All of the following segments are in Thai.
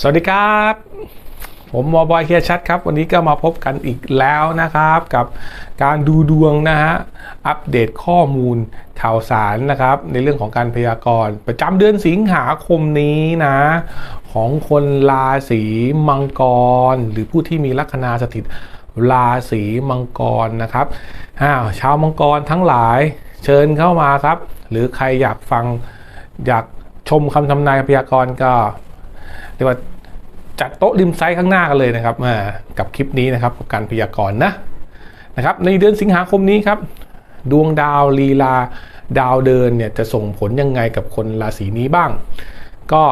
สวัสดีครับ ผมวอบอยเฮียชัดครับ วันนี้ก็มาพบกันอีกแล้วนะครับ กับการดูดวงนะฮะ อัปเดตข้อมูลข่าวสารนะครับ ในเรื่องของการพยากรณ์ประจำเดือนสิงหาคมนี้นะ ของคนราศีมังกร หรือผู้ที่มีลัคนาสถิตราศีมังกรนะครับอ้าวชาวมังกรทั้งหลายเชิญเข้ามาครับ หรือใครอยากฟังอยากชมคำทำนายพยากรณ์ก็ รียกว่าจัดโต๊ะริมไซต์ข้างหน้ากันเลยนะครับอ่ากับคลิปนี้นะครับกับการพยากรณ์นะนะครับในเดือนสิงหาคมนี้ครับดวงดาวลีลาดาวเดินเนี่ยจะส่งผลยังไงกับคนราศีนี้บ้าง ก็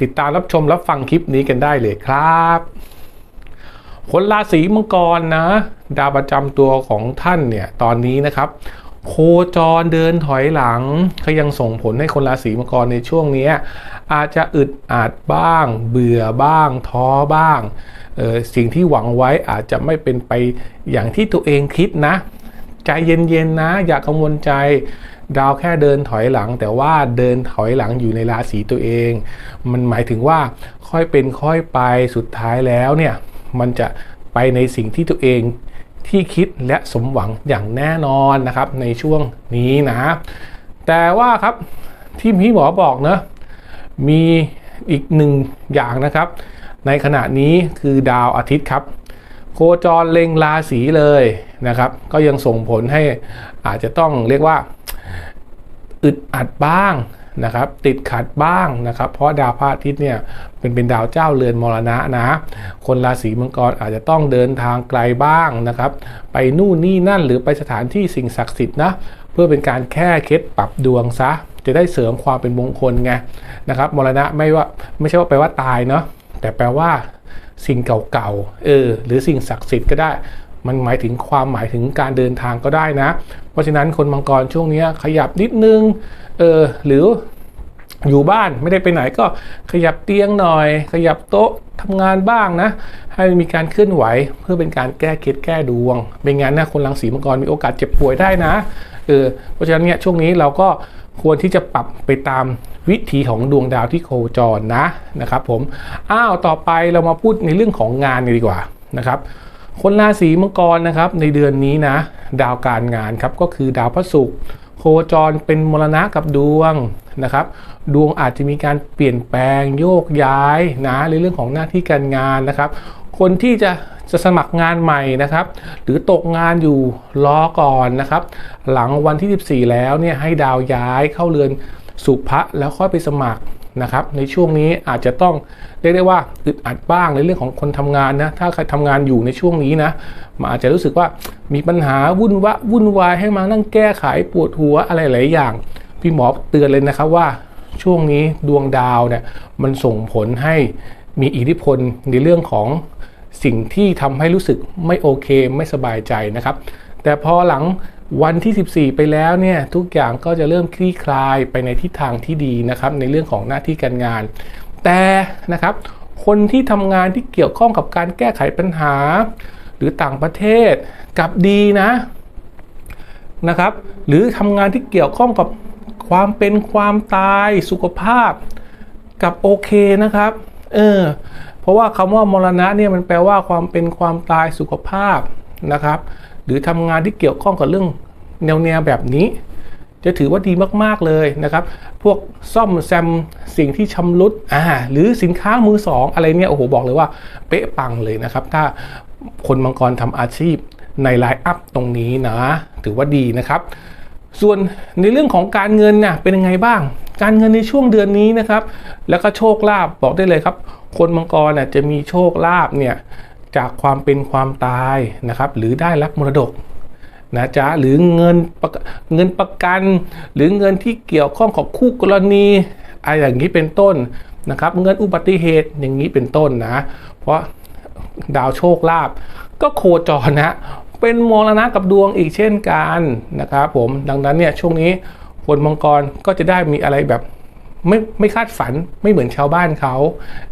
ติดตามรับชมรับฟังคลิปนี้กันได้เลยครับ คนราศีมังกรนะ ดาวประจำตัวของท่านเนี่ยตอนนี้นะครับ โคจรเดินถอยหลังก็ยังส่งผลให้คนราศีมังกรในช่วงนี้ อาจจะอึดอัดบ้าง เบื่อบ้าง ท้อบ้าง สิ่งที่หวังไว้อาจจะไม่เป็นไปอย่างที่ตัวเองคิดนะ ใจเย็นๆนะ อย่ากังวลใจดาวแค่เดินถอยหลัง แต่ว่าเดินถอยหลังอยู่ในราศีตัวเอง มันหมายถึงว่าค่อยเป็นค่อยไปสุดท้ายแล้วเนี่ย มันจะไปในสิ่งที่ตัวเอง ที่คิดและสมหวังอย่างแน่นอนนะครับในช่วงนี้นะ แต่ว่าครับที่พี่หมอบอกเนะมีอีกหนึ่งอย่างนะครับ ในขณะนี้คือดาวอาทิตย์ครับ โคจรเล็งราศีเลยนะครับ ก็ยังส่งผลให้อาจจะต้องเรียกว่าอึดอัดบ้าง นะครับติดขัดบ้างนะครับ เพราะดาวพระอาทิตย์เนี่ยเป็นเป็นดาวเจ้าเรือนมรณะนะคนราศีมังกรอาจจะต้องเดินทางไกลบ้างนะครับ ไปนู่นนี่นั่นหรือไปสถานที่สิ่งศักดิ์สิทธิ์นะเพื่อเป็นการแค่เคล็ดปรับดวงซะ จะได้เสริมความเป็นมงคลไงนะครับมรณะไม่ว่าไม่ใช่ว่าแปลว่าตายเนาะแต่แปลว่าสิ่งเก่าๆเออหรือสิ่งศักดิ์สิทธิ์ก็ได้ มันหมายถึงความหมายถึงการเดินทางก็ได้นะ เพราะฉะนั้นคนมังกรช่วงนี้ขยับนิดนึงเออหรืออยู่บ้านไม่ได้ไปไหนก็ขยับเตียงหน่อย ขยับโต๊ะทำงานบ้างนะ ให้มีการเคลื่อนไหวเพื่อเป็นการแก้เคล็ดแก้ดวงไม่งั้นนะคนรังสีมังกรมีโอกาสเจ็บป่วยได้นะเออเพราะฉะนั้นเนี่ยช่วงนี้เราก็ควรที่จะปรับไปตามวิถีของดวงดาวที่โคจรนะนะครับผมอ้าวต่อไปเรามาพูดในเรื่องของงานกันดีกว่านะครับ คนราศีมังกรนะครับในเดือนนี้นะ ดาวการงานครับก็คือดาวพระศุกร์โคจรเป็นมรณะกับดวงนะครับ ดวงอาจจะมีการเปลี่ยนแปลงโยกย้ายนะในเรื่องของหน้าที่การงานนะครับ คนที่จะจะสมัครงานใหม่นะครับ หรือตกงานอยู่รอก่อนนะครับ หลังวันที่ 14 แล้วเนี่ยให้ดาวย้ายเข้าเรือนสุภะแล้วค่อยไปสมัคร นะครับในช่วงนี้อาจจะต้องเรียกได้ว่าอึดอัดบ้างในเรื่องของคนทำงานนะถ้าใครทำงานอยู่ในช่วงนี้นะมันอาจจะรู้สึกว่ามีปัญหาวุ่นวะวุ่นวายให้มานั่งแก้ไขปวดหัวอะไรหลายอย่าง พี่หมอเตือนเลยนะครับว่าช่วงนี้ดวงดาวเนี่ยมันส่งผลให้มีอิทธิพลในเรื่องของสิ่งที่ทำให้รู้สึกไม่โอเคไม่สบายใจนะครับ แต่พอหลัง วันที่ 14 ไปแล้วเนี่ยทุกอย่างก็จะเริ่มคลี่คลายไปในทิศทางที่ดีนะครับในเรื่องของหน้าที่การงาน แต่นะครับคนที่ทำงานที่เกี่ยวข้องกับการแก้ไขปัญหา หรือต่างประเทศกับดีนะนะครับหรือทำงานที่เกี่ยวข้องกับความเป็นความตายสุขภาพกับโอเคนะครับเออเพราะว่าคำว่ามรณะเนี่ยมันแปลว่าความเป็นความตายสุขภาพนะครับ รือทำงานที่เกี่ยวข้องกับเรื่องแนวแนวแบบนี้ จะถือว่าดีมากๆเลยนะครับ พวกซ่อมแซมสิ่งที่ชำรุดอ่าหรือสินค้ามือสองอะไรเนี่ยโอ้โหบอกเลยว่าเป๊ะปังเลยนะครับ ถ้าคนมังกรทำอาชีพในไลน์อัพตรงนี้นะ ถือว่าดีนะครับ ส่วนในเรื่องของการเงินเนี่ยเป็นยังไงบ้าง การเงินในช่วงเดือนนี้นะครับ แล้วก็โชคลาภบอกได้เลยครับ คนมังกรน่ะจะมีโชคลาภเนี่ย จากความเป็นความตายนะครับหรือได้รับมรดกนะจ๊ะหรือเงินประเงินประกัน หรือเงินที่เกี่ยวข้องกับคู่กรณีอะไรอย่างนี้เป็นต้นนะครับเงินอุบัติเหตุอย่างนี้เป็นต้นนะ เพราะดาวโชคลาภก็โคจรนะเป็นมรณะกับดวงอีกเช่นกันนะครับผมดังนั้นเนี่ยช่วงนี้คนมังกรก็จะได้มีอะไรแบบ ไม่ไม่คาดฝันไม่เหมือนชาวบ้านเขา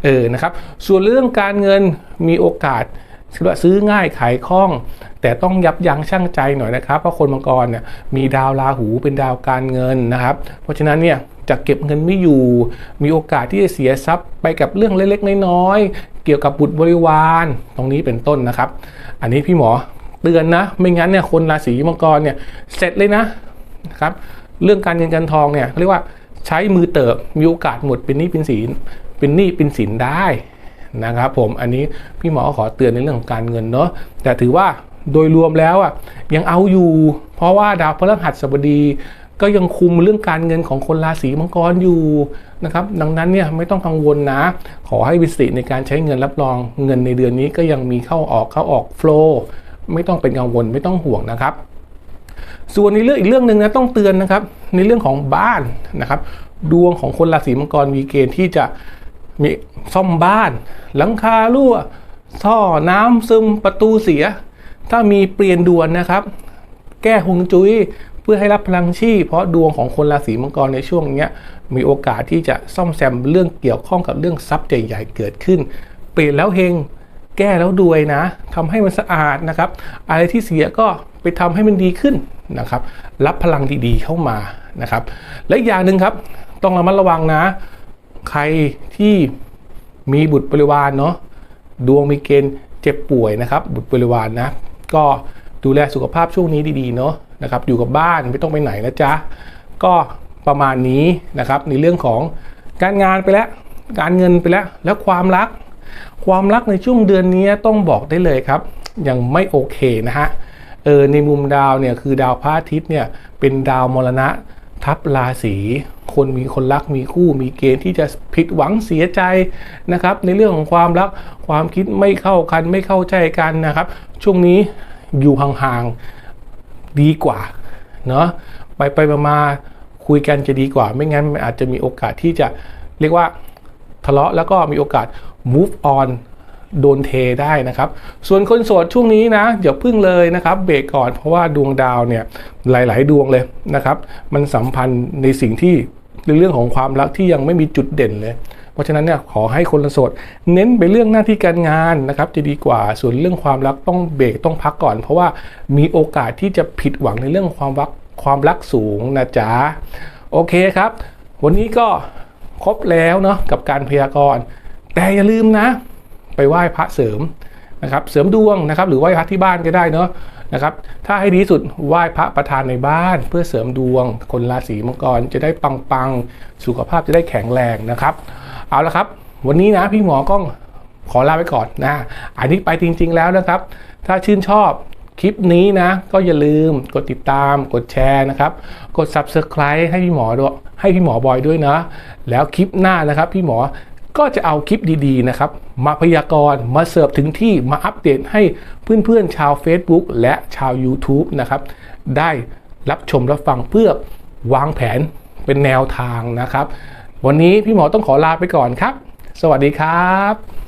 เออนะครับ ส่วนเรื่องการเงินมีโอกาสซื้อง่ายขายคล่อง แต่ต้องยับยั้งชั่งใจหน่อยนะครับเพราะคนมังกรเนี่ยมีดาวราหูเป็นดาวการเงินนะครับ เพราะฉะนั้นเนี่ยจะเก็บเงินไม่อยู่ มีโอกาสที่จะเสียทรัพย์ไปกับเรื่องเล็กๆน้อยๆเกี่ยวกับบุตรบริวารตรงนี้เป็นต้นนะครับ อันนี้พี่หมอเตือนนะ ไม่งั้นเนี่ยคนราศีมังกรเนี่ยเสร็จเลยนะนะครับ เรื่องการเงินการทองเนี่ยเรียกว่า ใช้มือเติบมีโอกาสหมดเป็นหนี้เป็นสินเป็นหนี้เป็นสินได้นะครับผมอันนี้พี่หมอขอเตือนในเรื่องของการเงินเนาะแต่ถือว่าโดยรวมแล้วอะยังเอาอยู่ เพราะว่าดาวพฤหัสบดีก็ยังคุมเรื่องการเงินของคนราศีมังกรอยู่นะครับดังนั้นเนี่ยไม่ต้องกังวลนะ ขอให้วิสิในการใช้เงินรับรองเงินในเดือนนี้ก็ยังมีเข้าออกเข้าออกโฟล์ไม่ต้องเป็นกังวลไม่ต้องห่วงนะครับ ส่วนในเรื่องอีกเรื่องหนึ่งนะต้องเตือนนะครับ ในเรื่องของบ้านนะครับ ดวงของคนราศีมังกรมีเกณฑ์ที่จะมีซ่อมบ้าน หลังคารั่วท่อน้ำซึมประตูเสีย ถ้ามีเปลี่ยนด่วนนะครับ แก้ฮวงจุ้ยเพื่อให้รับพลังชีพเพราะดวงของคนราศีมังกรในช่วงนี้มีโอกาสที่จะซ่อมแซมเรื่องเกี่ยวข้องกับเรื่องทรัพย์ใหญ่ๆเกิดขึ้น เปลี่ยนแล้วเฮง แก้แล้วด้วยนะทำให้มันสะอาดนะครับ อะไรที่เสียก็ไปทำให้มันดีขึ้นนะครับ รับพลังดีๆเข้ามานะครับ และอีกอย่างหนึ่งครับ ต้องระมัดระวังนะ ใครที่มีบุตรบริวารเนาะดวงมีเกณฑ์เจ็บป่วยนะครับ บุตรบริวารนะก็ดูแลสุขภาพช่วงนี้ดีๆเนาะนะครับ อยู่กับบ้านไม่ต้องไปไหนนะจ๊ะก็ประมาณนี้นะครับในเรื่องของการงานไปแล้ว การเงินไปแล้ว แล้วความรัก ความรักในช่วงเดือนนี้ต้องบอกได้เลยครับ ยังไม่โอเคนะฮะเออในมุมดาวเนี่ยคือดาวพระอาทิตย์เนี่ยเป็นดาวมรณะทับราศีคนมีคนรักมีคู่มีเกณฑ์ที่จะผิดหวังเสียใจนะครับ ในเรื่องของความรักความคิดไม่เข้ากันไม่เข้าใจกันนะครับ ช่วงนี้อยู่ห่างๆดีกว่าเนาะไปไปมาคุยกันจะดีกว่า ไม่งั้นมันอาจจะมีโอกาสที่จะเรียกว่าทะเลาะแล้วก็มีโอกาส move on โดนเทได้นะครับ ส่วนคนโสดช่วงนี้นะอย่าพึ่งเลยนะครับ เบรกก่อนเพราะว่าดวงดาวเนี่ยหลาย ๆ ดวงเลยนะครับ มันสัมพันธ์ในสิ่งที่ในเรื่องของความรักที่ยังไม่มีจุดเด่นเลย เพราะฉะนั้นเนี่ยขอให้คนโสดเน้นไปเรื่องหน้าที่การงานนะครับจะดีกว่าส่วนเรื่องความรักต้องเบรกต้องพักก่อน เพราะว่ามีโอกาสที่จะผิดหวังในเรื่องความรักความรักสูงนะจ๊ะโอเคครับ วันนี้ก็ครบแล้วเนาะกับการพยากรณ์ แต่อย่าลืมนะ ไปไหว้พระเสริมนะครับเสริมดวงนะครับ หรือไหว้พระที่บ้านก็ได้เนาะนะครับถ้าให้ดีสุดไหว้พระประธานในบ้าน เพื่อเสริมดวง คนราศีมังกรจะได้ปังๆ สุขภาพจะได้แข็งแรงนะครับ เอาละครับ วันนี้นะพี่หมอก็ขอลาไปก่อนนะ อันนี้ไปจริง ๆ แล้วนะครับ ถ้าชื่นชอบคลิปนี้นะ ก็อย่าลืมกดติดตาม กดแชร์นะครับ กด subscribe ให้พี่หมอด้วยให้พี่หมอบอยด้วยนะ แล้วคลิปหน้านะครับ พี่หมอ ก็จะเอาคลิปดีๆนะครับ มาพยากรณ์มาเสิร์ฟถึงที่มาอัปเดตให้เพื่อนๆชาว Facebook และชาว YouTube นะครับ ได้รับชมรับฟังเพื่อวางแผนเป็นแนวทางนะครับ วันนี้พี่หมอต้องขอลาไปก่อนครับ สวัสดีครับ